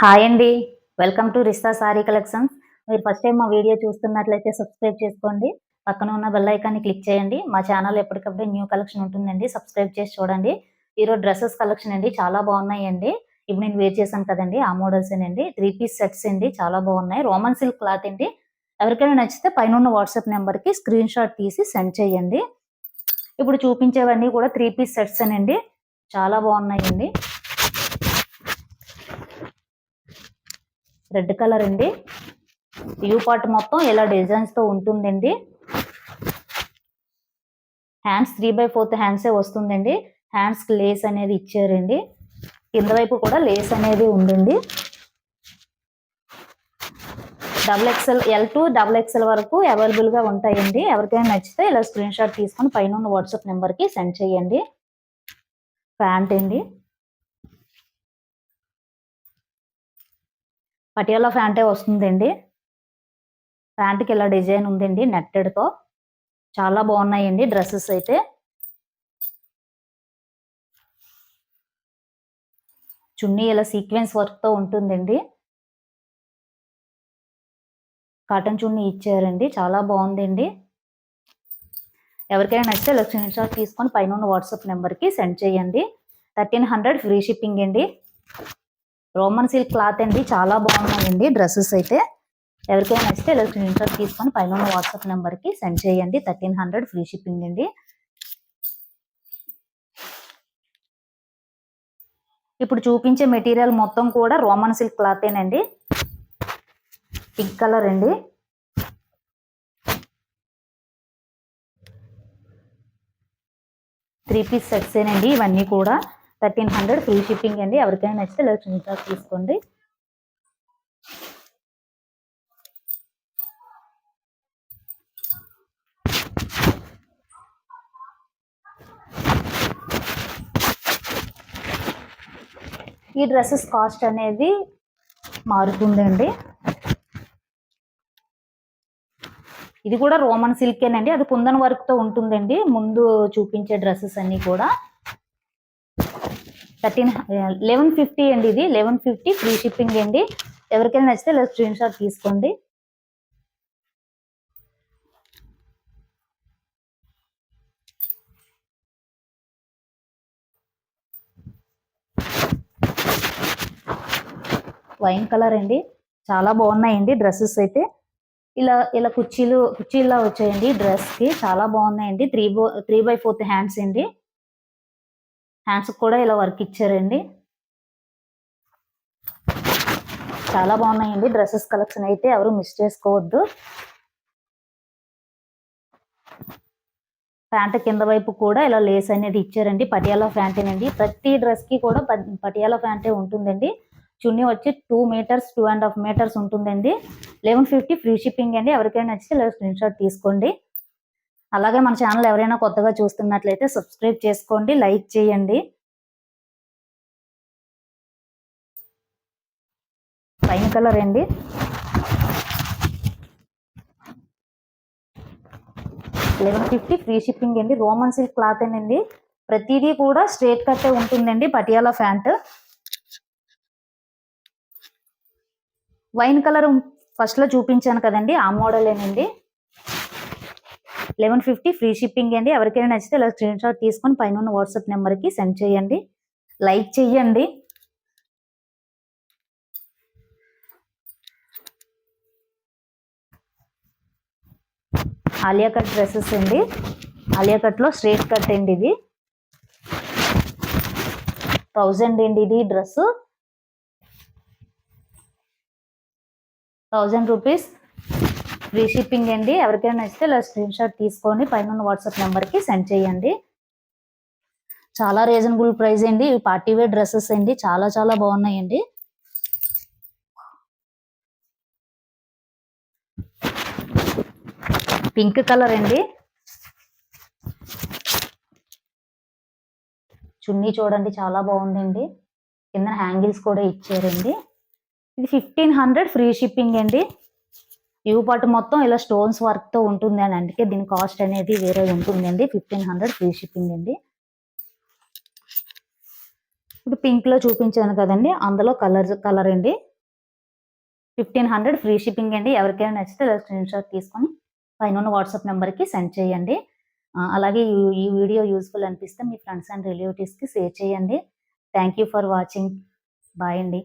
Hi అండి. Welcome to Rista sari collections. మీరు first time మా వీడియో చూస్తున్నట్లయితే సబ్స్క్రైబ్ చేసుకోండి. పక్కన ఉన్న బెల్ ఐకాన్ని క్లిక్ చేయండి. మా ఛానల్ ఎప్పటికప్పుడు న్యూ కలెక్షన్ ఉంటుందండి. సబ్స్క్రైబ్ చేసి చూడండి. ఈరోజు డ్రెస్సెస్ కలెక్షన్ అండి. చాలా బాగున్నాయండి. ఇప్పుడు నేను వేర్ చేశాను కదండి. ఆ మోడల్స్ అండి. త్రీ పీస్ సెట్స్ అండి. చాలా బాగున్నాయి. రోమన్ సిల్క్ క్లాత్ అండి. ఎవరికైనా నచ్చితే పైన ఉన్న వాట్సాప్ నెంబర్కి స్క్రీన్ షాట్ తీసి సెండ్ చేయండి. ఇప్పుడు చూపించేవన్నీ కూడా త్రీ పీస్ సెట్స్ అండి చాలా బాగున్నాయండి. రెడ్ కలర్ అండి. యూ పార్ట్ మొత్తం ఇలా డిజైన్స్తో ఉంటుందండి. హ్యాండ్స్ త్రీ బై ఫోర్త్ హ్యాండ్సే వస్తుందండి. హ్యాండ్స్కి లేస్ అనేది ఇచ్చారండి. కింద వైపు కూడా లేస్ అనేది ఉందండి. Double XL L to double XL వరకు అవైలబుల్గా ఉంటాయండి. ఎవరికైనా నచ్చితే ఇలా స్క్రీన్ షాట్ తీసుకొని పైన ఉన్న వాట్సాప్ నెంబర్కి సెండ్ చేయండి. ప్యాంట్ అండి. పటియాలా ప్యాంటే వస్తుందండి. ప్యాంట్కి ఇలా డిజైన్ ఉందండి నెట్టెడ్తో చాలా బాగున్నాయండి డ్రెస్సెస్ అయితే. చున్నీ ఇలా సీక్వెన్స్ వర్క్తో ఉంటుందండి. కాటన్ చున్నీ ఇచ్చారండి చాలా బాగుందండి. ఎవరికైనా నచ్చితే ఇలా స్క్రీన్ షాట్ తీసుకొని పైన ఉన్న వాట్సాప్ నెంబర్కి సెండ్ చేయండి. థర్టీన్ హండ్రెడ్ ఫ్రీ షిప్పింగ్ అండి. రోమన్ సిల్క్ క్లాత్ అండి చాలా బాగున్నాయండి. డ్రెస్సెస్ అయితే ఎవరికైనా నచ్చితే ఇలా స్క్రీన్ షాట్ తీసుకొని పైన ఉన్న వాట్సాప్ నెంబర్కి సెండ్ చేయండి. థర్టీన్ హండ్రెడ్ ఫ్రీ షిప్పింగ్ అండి. ఇప్పుడు చూపించే మెటీరియల్ మొత్తం కూడా రోమన్ సిల్క్ క్లాతేనండి. పింక్ కలర్ అండి. త్రీ పీస్ సెట్సేనండి ఇవన్నీ కూడా. థర్టీన్ హండ్రెడ్ ఫ్రీ షిప్పింగ్ అండి. ఎవరికైనా నచ్చితే ఇలా స్క్రీన్ షాట్ తీసుకోండి. ఈ డ్రెస్సెస్ కాస్ట్ అనేది మారుతుందండి. ఇది కూడా రోమన్ సిల్కేనండి అది కుందన్ వర్క్తో ఉంటుందండి. ముందు చూపించే డ్రెస్సెస్ అన్నీ కూడా. థర్టీన్ లెవెన్ ఫిఫ్టీ అండి ఇది. లెవెన్ ఫిఫ్టీ ఫ్రీ షిప్పింగ్ అండి. ఎవరికైనా నచ్చితే ఇలా స్క్రీన్ షాట్ తీసుకోండి. వైన్ కలర్ అండి. చాలా బాగున్నాయండి డ్రెస్సెస్ అయితే. ఇలా ఇలా కుర్చీలు కుర్చీలా వచ్చాయండి డ్రెస్కి చాలా బాగున్నాయండి. త్రీ బో త్రీ బై ఫోర్త్ హ్యాండ్స్ అండి. హ్యాండ్స్ కూడా ఇలా వర్క్ ఇచ్చారండి. చాలా బాగున్నాయండి. డ్రెస్సెస్ కలెక్షన్ అయితే ఎవరు మిస్ చేసుకోవద్దు. ప్యాంట్ కింద వైపు కూడా ఇలా లేస్ అనేది ఇచ్చారండి. పటియాలా ప్యాంటేనండి ప్రతి డ్రెస్కి కూడా పటియాలా ప్యాంటే ఉంటుందండి. చున్నీ వచ్చి two metres two and half metres ఉంటుందండి. లెవెన్ ఫిఫ్టీ ఫ్రీ షిప్పింగ్ అండి. ఎవరికైనా నచ్చితే ఇలా స్క్రీన్ షాట్ తీసుకోండి. అలాగే మన ఛానల్ ఎవరైనా కొత్తగా చూస్తున్నట్లయితే సబ్స్క్రైబ్ చేసుకోండి లైక్ చేయండి. పైన కలర్ అండి లెవెన్ ఫిఫ్టీ ఫ్రీ షిప్పింగ్ అండి రోమన్ సిల్క్ క్లాత్ అండి ప్రతిదీ కూడా స్ట్రేట్ కట్టే ఉంటుందండి పటియాలా ప్యాంట్. వైన్ కలర్ ఫస్ట్లో చూపించాను కదండి ఆ మోడలేనండి. లెవెన్ ఫిఫ్టీ ఫ్రీ షిప్పింగ్ అండి. ఎవరికైనా నచ్చితే ఇలా స్క్రీన్ షాట్ తీసుకొని పైన ఉన్న వాట్సాప్ నెంబర్కి సెండ్ చేయండి. లైక్ చెయ్యండి. ఆలియా కట్ డ్రెస్సెస్ అండి. ఆలియా కట్లో స్ట్రేట్ కట్ అండి ఇది. థౌజండ్ అండి ఇది dress thousand rupees. Free shipping అండి. ఎవరికైనా నచ్చితే ఇలా స్క్రీన్ షాట్ తీసుకొని పైన వాట్సాప్ నెంబర్కి సెండ్ చేయండి. చాలా రీజనబుల్ ప్రైస్ అండి. ఇవి పార్టీ వేర్ డ్రెస్సెస్ అండి. చాలా చాలా బాగున్నాయండి. పింక్ కలర్ అండి. చున్నీ చూడండి. చాలా బాగుందండి. కింద హ్యాంగిల్స్ కూడా ఇచ్చారండి. ఇది ఫిఫ్టీన్ హండ్రెడ్ ఫ్రీ షిప్పింగ్ అండి. ఇవి పాటు మొత్తం ఇలా స్టోన్స్ వర్క్తో ఉంటుంది అని అందుకే దీని కాస్ట్ అనేది వేరే ఉంటుందండి. ఫిఫ్టీన్ హండ్రెడ్ ఫ్రీ షిప్పింగ్ అండి. ఇప్పుడు పింక్లో చూపించాను కదండి. అందులో కలర్ కలర్ అండి. ఫిఫ్టీన్ హండ్రెడ్ ఫ్రీ షిప్పింగ్ అండి. ఎవరికైనా నచ్చితే స్క్రీన్ షాట్ తీసుకొని పైన ఉన్న వాట్సాప్ నెంబర్కి సెండ్ చేయండి. అలాగే ఈ ఈ వీడియో యూస్ఫుల్ అనిపిస్తే మీ ఫ్రెండ్స్ అండ్ రిలేటివ్స్కి షేర్ చేయండి. Thank you for watching bye అండి.